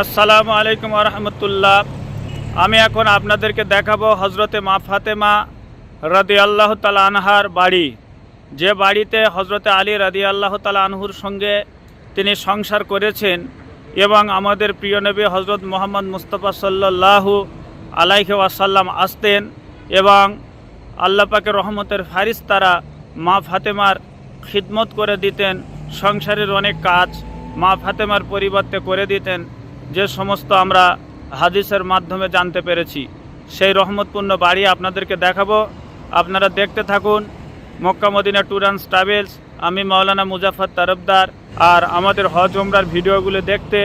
আসসালামু আলাইকুম রহমতুল্লাহ। আমি এখন আপনাদেরকে দেখাবো হজরতে মা ফাতেমা রাদি আল্লাহ তালা আনহার বাড়ি। যে বাড়িতে হজরতে আলী রাদি আল্লাহ তালা আনহুর সঙ্গে তিনি সংসার করেছেন এবং আমাদের প্রিয় নবী হজরত মোহাম্মদ মুস্তফা সাল্লাহু আলাইহি ওয়াসাল্লাম আসতেন এবং আল্লাহ পাকের রহমতের ফারিস তারা মা ফাতেমার খিদমত করে দিতেন, সংসারের অনেক কাজ মা ফাতেমার পরিবর্তে করে দিতেন। যে সমস্ত আমরা হাদিসের মাধ্যমে জানতে পেরেছি, সেই রহমতপূর্ণ বাড়ি আপনাদেরকে দেখাবো। আপনারা দেখতে থাকুন Mecca Medina tour and travels. আমি মাওলানা মুজাফর তরফদার আর আমাদের হজ ওমরার ভিডিওগুলো দেখতে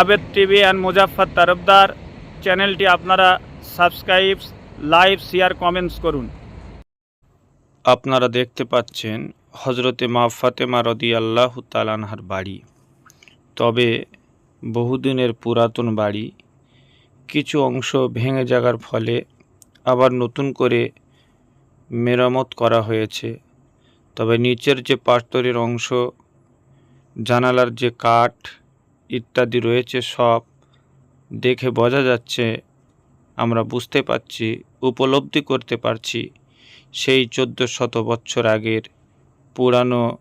আবেদ টিভি অ্যান্ড মুজাফর তরফদার। চ্যানেলটি আপনারা সাবস্ক্রাইব লাইভ শেয়ার, কমেন্টস করুন। আপনারা দেখতে পাচ্ছেন হজরতে মা ফাতেমা রদি আল্লাহ তালানহার বাড়ি। তবে বহুদিনের পুরাতন বাড়ি। কিছু অংশ ভেঙে যাওয়ার ফলে আবার নতুন করে মেরামত করা হয়েছে। তবে নিচের যে পাস্তরের অংশ, জানালার যে কাঠ ইত্যাদি রয়েছে সব দেখে বোঝা যাচ্ছে, আমরা বুঝতে পারছি, উপলব্ধি করতে পারছি সেই চোদ্দ শত বছর আগের পুরানো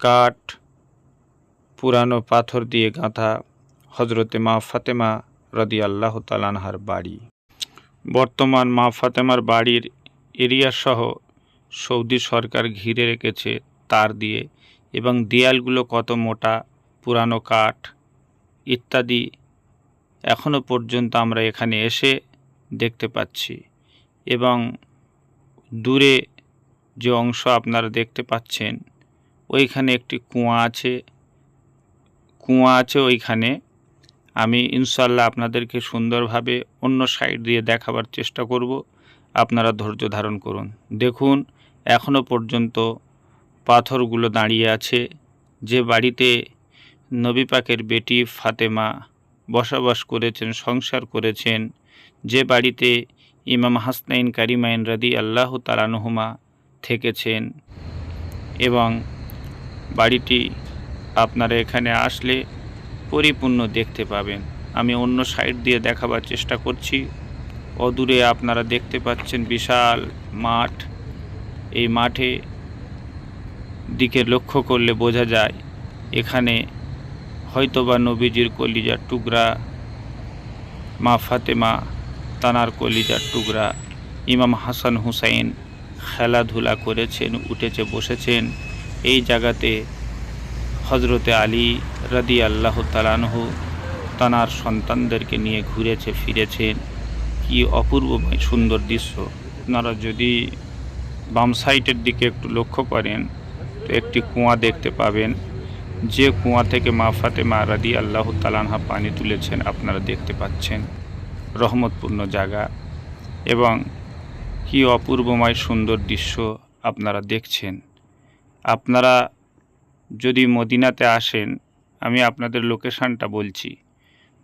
কাঠ, পুরানো পাথর দিয়ে গাঁথা। হজরতে মা ফাতেমা রদি আল্লাহ তালানহার বাড়ি। বর্তমান মা ফাতেমার বাড়ির এরিয়া সহ সৌদি সরকার ঘিরে রেখেছে তার দিয়ে এবং দেয়ালগুলো কত মোটা, পুরানো কাঠ ইত্যাদি এখনও পর্যন্ত আমরা এখানে এসে দেখতে পাচ্ছি। এবং দূরে যে অংশ আপনারা দেখতে পাচ্ছেন, ওইখানে একটি কুয়া আছে। কুয়া আছে ওইখানে আমি ইনশাল্লাহ আপনাদেরকে সুন্দরভাবে অন্য সাইড দিয়ে দেখাবার চেষ্টা করব। আপনারা ধৈর্য ধারণ করুন। দেখুন এখনও পর্যন্ত পাথরগুলো দাঁড়িয়ে আছে। যে বাড়িতে নবী পাকের বেটি ফাতেমা বসবাস করেছেন, সংসার করেছেন, যে বাড়িতে ইমাম হাসনাইন কারিমাইন রাদি আল্লাহ তালানহুমা থেকেছেন এবং বাড়িটি আপনারা এখানে আসলে পরিপূর্ণ দেখতে পাবেন। আমি অন্য সাইড দিয়ে দেখাবার চেষ্টা করছি। অদূরে আপনারা দেখতে পাচ্ছেন বিশাল মাঠ। এই মাঠে দিকে লক্ষ্য করলে বোঝা যায়, এখানে হয়তোবা নবীজির কলিজার টুকরা, মা ফাতেমা তানার কলিজার টুকরা, ইমাম হাসান হুসাইন খেলাধুলা করেছেন, উঠেছে, বসেছেন। এই জায়গাতে হজরতে আলী রাদি আল্লাহ তালানহু তানার সন্তানদেরকে নিয়ে ঘুরেছে ফিরেছেন কি অপূর্বময় সুন্দর দৃশ্য। আপনারা যদি বাম সাইডের দিকে একটু লক্ষ্য করেন, তো একটি কুয়া দেখতে পাবেন। যে কুয়া থেকে মা ফাতেমা রাদি আল্লাহ তালানহা পানি তুলেছেন, আপনারা দেখতে পাচ্ছেন। রহমতপূর্ণ জায়গা এবং কি অপূর্বময় সুন্দর দৃশ্য আপনারা দেখছেন। আপনারা যদি মদিনাতে আসেন, আমি আপনাদের লোকেশানটা বলছি।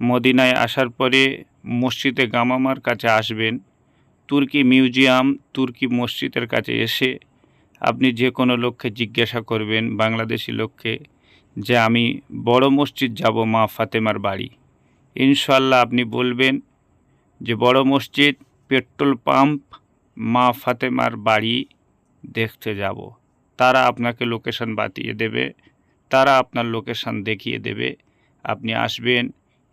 মদিনায় আসার পরে মসজিদে গামামার কাছে আসবেন, তুর্কি মিউজিয়াম তুর্কি মসজিদের কাছে এসে আপনি যে কোনো লোককে জিজ্ঞাসা করবেন, বাংলাদেশি লোককে, যে আমি বড় মসজিদ যাব মা ফাতেমার বাড়ি। ইনশাল্লাহ আপনি বলবেন যে বড় মসজিদ, পেট্রোল পাম্প, মা ফাতেমার বাড়ি দেখতে যাব। তারা আপনাকে লোকেশন বাতিয়ে দেবে, তারা আপনার লোকেশন দেখিয়ে দেবে। আপনি আসবেন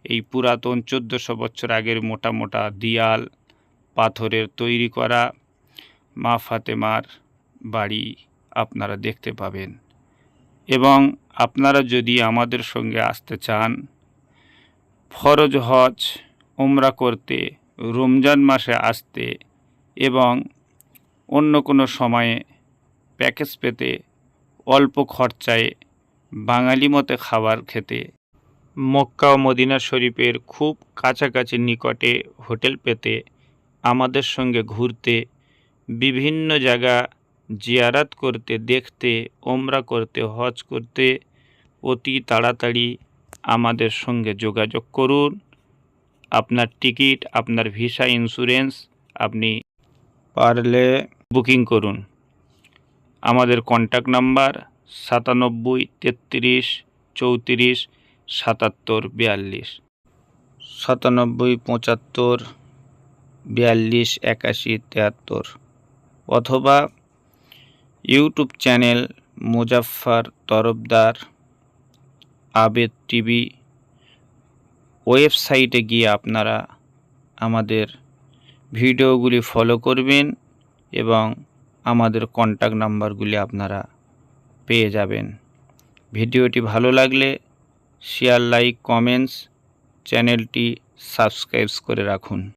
এই পুরাতন চোদ্দোশো বছর আগের মোটা মোটা দিয়াল, পাথরের তৈরি করা মা ফাতেমার বাড়ি আপনারা দেখতে পাবেন। এবং আপনারা যদি আমাদের সঙ্গে আসতে চান, ফরজ হজ ওমরা করতে, রমজান মাসে আসতে এবং অন্য কোনো সময়ে প্যাকেজ পেতে অল্প খরচায় বাঙালি মতে খাবার খেতে মক্কা ও মদিনা শরীফের খুব কাছাকাছি নিকটে হোটেল পেতে আমাদের সঙ্গে ঘুরতে, বিভিন্ন জায়গা জিয়ারাত করতে, দেখতে, ওমরা করতে, হজ করতে অতি তাড়াতাড়ি আমাদের সঙ্গে যোগাযোগ করুন। আপনার টিকিট, আপনার ভিসা, ইন্স্যুরেন্স আপনি পারলে বুকিং করুন। আমাদের কন্ট্যাক্ট নাম্বার সাতানব্বই, তেত্রিশ, চৌত্রিশ, সাতাত্তর, বিয়াল্লিশ। সাতানব্বই, পঁচাত্তর, বিয়াল্লিশ, একাশি, তিয়াত্তর। অথবা YouTube channel Muzaffar Tarafdar Abed TV ওয়েবসাইটে গিয়ে আপনারা আমাদের ভিডিওগুলি ফলো করবেন এবং আমাদের কন্ট্যাক্ট নাম্বারগুলি আপনারা পেয়ে যাবেন। ভিডিওটি ভালো লাগলে শেয়ার লাইক কমেন্টস চ্যানেলটি সাবস্ক্রাইবস করে রাখুন।